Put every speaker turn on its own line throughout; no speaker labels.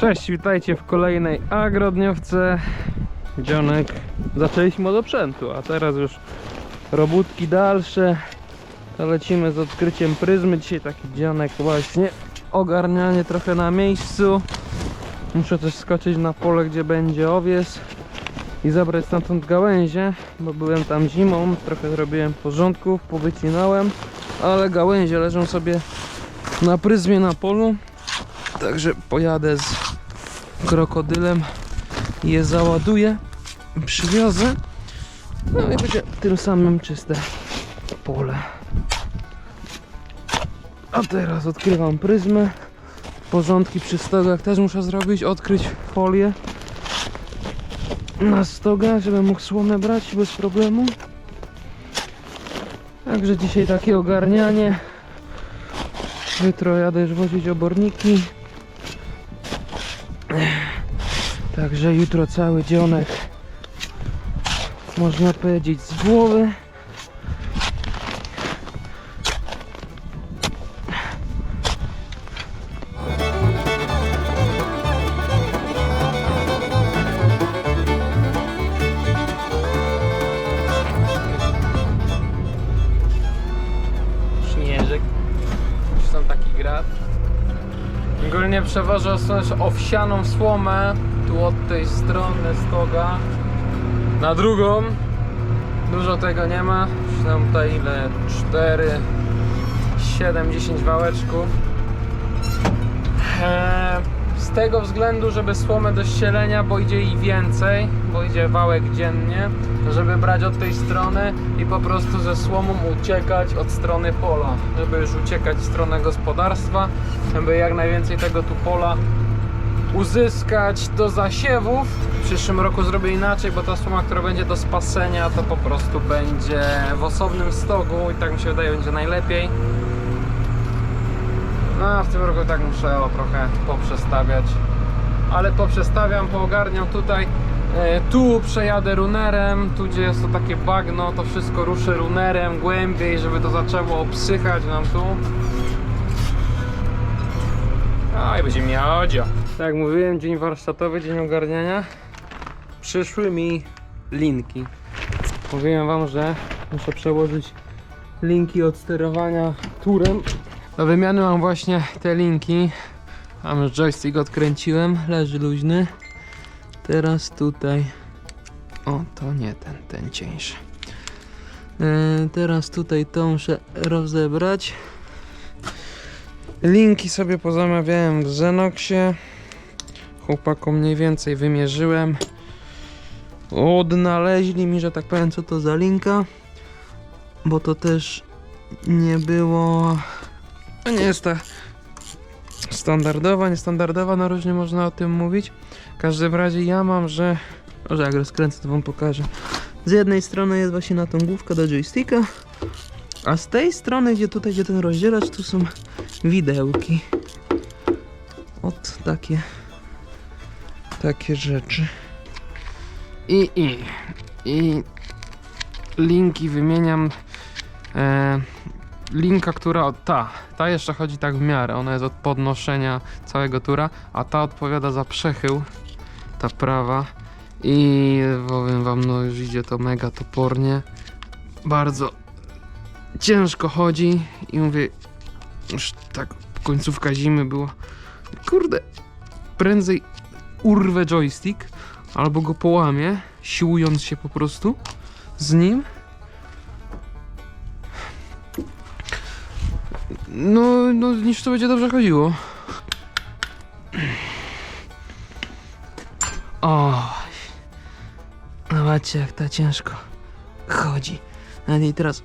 Cześć, witajcie w kolejnej agrodniowce. Dzionek. Zaczęliśmy od oprzętu, a teraz już robótki dalsze. To lecimy z odkryciem pryzmy. Dzisiaj taki dzionek właśnie. Ogarnianie trochę na miejscu. Muszę też skoczyć na pole, gdzie będzie owies i zabrać stamtąd gałęzie, bo byłem tam zimą, trochę zrobiłem porządków, powycinałem, ale gałęzie leżą sobie na pryzmie na polu. Także pojadę z krokodylem je załaduję, przywiozę. No i będzie tym samym czyste pole. A teraz odkrywam pryzmę. Porządki przy stogach też muszę zrobić, odkryć folię na stogach, żebym mógł słomę brać bez problemu. Także dzisiaj takie ogarnianie. Jutro jadę już wozić oborniki. Także jutro cały dzionek można powiedzieć z głowy. Osłonę- owsianą słomę tu od tej strony stoga na drugą. Dużo tego nie ma. Nam tutaj ile? 4, 7, 10 wałeczków. Eee, z tego względu, żeby słomę do ścielenia, bo idzie i więcej, bo idzie wałek dziennie, żeby brać od tej strony i po prostu ze słomą uciekać od strony pola, żeby już uciekać w stronę gospodarstwa, żeby jak najwięcej tego tu pola uzyskać do zasiewów. W przyszłym roku zrobię inaczej, bo ta słoma, która będzie do spasenia, to po prostu będzie w osobnym stogu i tak mi się wydaje, będzie najlepiej. No w tym roku tak muszę o, trochę poprzestawiać. Ale poprzestawiam, poogarniam tutaj. E, tu przejadę runerem, tu gdzie jest to takie bagno, to wszystko ruszę runerem głębiej, żeby to zaczęło obsychać nam tu. A i będzie miodzio. Tak jak mówiłem, dzień warsztatowy, dzień ogarniania. Przyszły mi linki. Mówiłem wam, że muszę przełożyć linki od sterowania turem. Do wymiany mam właśnie te linki. Mam już joystick odkręciłem, leży luźny. Teraz tutaj. O, to nie ten, ten cieńszy. Yy, teraz tutaj to muszę rozebrać. Linki sobie pozamawiałem w Zenoxie. Chłopakom mniej więcej wymierzyłem. Odnaleźli mi, że tak powiem, co to za linka. Bo to też nie było. To nie jest ta standardowa, niestandardowa, no różnie można o tym mówić. W każdym razie ja mam, że. Może jak rozkręcę, to wam pokażę. Z jednej strony jest właśnie na tą główkę do joysticka, a z tej strony, gdzie tutaj, gdzie ten rozdzielacz, tu są widełki. Od takie takie rzeczy. I i i linki wymieniam e, linka, która ta, ta jeszcze chodzi tak w miarę, ona jest od podnoszenia całego tura, a ta odpowiada za przechył, ta prawa. I powiem wam, no już idzie to mega topornie, bardzo ciężko chodzi i mówię, już tak końcówka zimy było, kurde, prędzej urwę joystick albo go połamię, siłując się po prostu z nim. No, no niż to będzie dobrze chodziło. O, zobaczcie jak ta ciężko chodzi. Nawet jej teraz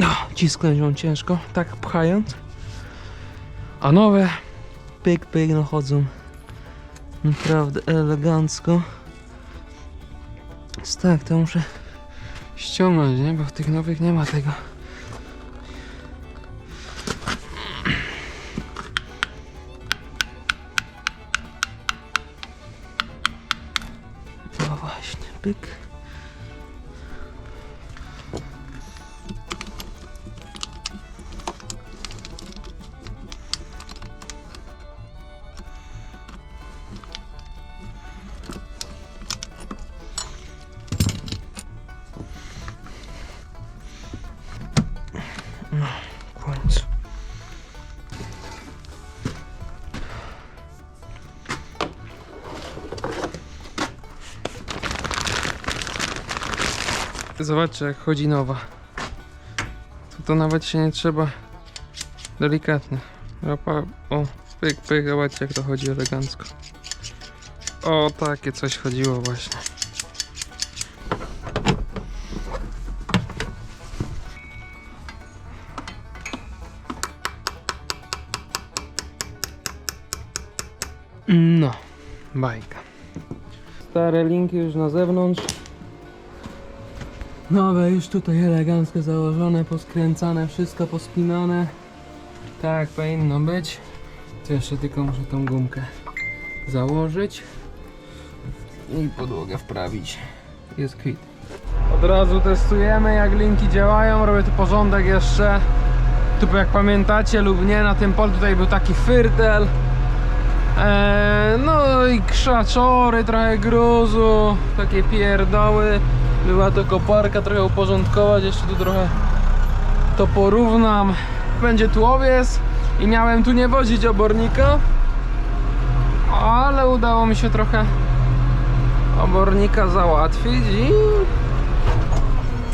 o, cisknąć ją ciężko, tak pchając. A nowe pyk pyk no chodzą naprawdę elegancko. Więc tak, to muszę ściągnąć, nie? Bo w tych nowych nie ma tego. Właśnie, Zobaczcie jak chodzi nowa. Tu to nawet się nie trzeba delikatnie. O, pyk, pyk, zobaczcie jak to chodzi elegancko. O, takie coś chodziło właśnie. No, bajka. Stare linki już na zewnątrz. Nowe już tutaj elegancko założone, poskręcane, wszystko pospinane. Tak powinno być. To jeszcze tylko muszę tą gumkę założyć i podłogę wprawić. Jest kwit. Od razu testujemy jak linki działają, robię tu porządek jeszcze. Tu jak pamiętacie lub nie, na tym polu tutaj był taki fyrtel. Eee, no i krzaczory, trochę gruzu, takie pierdoły. Była to koparka, trochę uporządkować, jeszcze tu trochę to porównam. Będzie tu owies i miałem tu nie wozić obornika, ale udało mi się trochę obornika załatwić i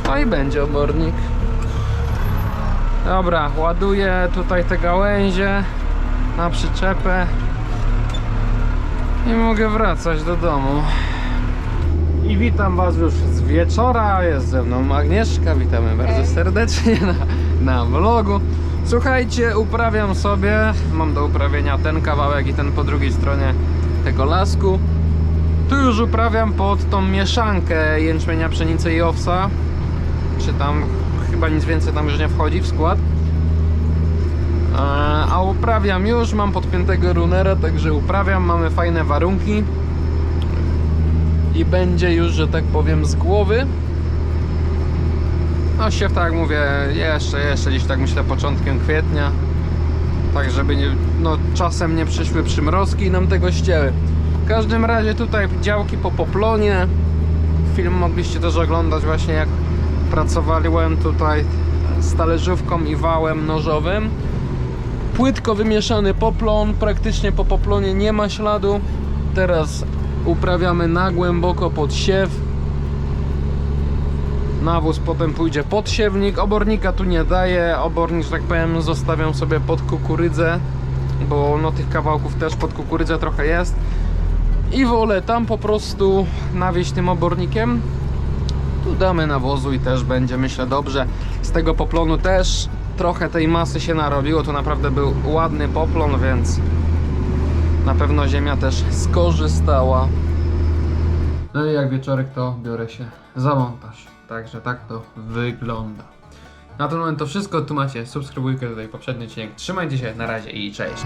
no i będzie obornik. Dobra, ładuję tutaj te gałęzie na przyczepę i mogę wracać do domu. I witam Was już wieczora, jest ze mną Agnieszka, witamy bardzo serdecznie na, na vlogu. Słuchajcie, uprawiam sobie, mam do uprawienia ten kawałek i ten po drugiej stronie tego lasku. Tu już uprawiam pod tą mieszankę jęczmienia, pszenicy i owsa. Czy tam chyba nic więcej tam już nie wchodzi w skład. E, A uprawiam już, mam podpiętego runera, także uprawiam, mamy fajne warunki i będzie już, że tak powiem, z głowy. No się tak mówię, jeszcze, jeszcze gdzieś tak myślę początkiem kwietnia. Tak żeby nie, no, czasem nie przyszły przymrozki i nam tego ścięły. W każdym razie tutaj działki po poplonie. Film mogliście też oglądać właśnie jak pracowałem tutaj z talerzówką i wałem nożowym. Płytko wymieszany poplon, praktycznie po poplonie nie ma śladu. Teraz uprawiamy na głęboko pod siew. Nawóz potem pójdzie pod siewnik. Obornika tu nie daję. Obornik, że tak powiem, zostawiam sobie pod kukurydzę, bo no tych kawałków też pod kukurydzę trochę jest. I wolę tam po prostu nawieźć tym obornikiem. Tu damy nawozu i też będzie myślę dobrze. Z tego poplonu też trochę tej masy się narobiło. To naprawdę był ładny poplon, więc na pewno ziemia też skorzystała. No i jak wieczorek to biorę się za montaż. Także tak to wygląda. Na ten moment to wszystko. Tu macie subskrybujkę tutaj poprzedni odcinek. Trzymajcie się, na razie i cześć.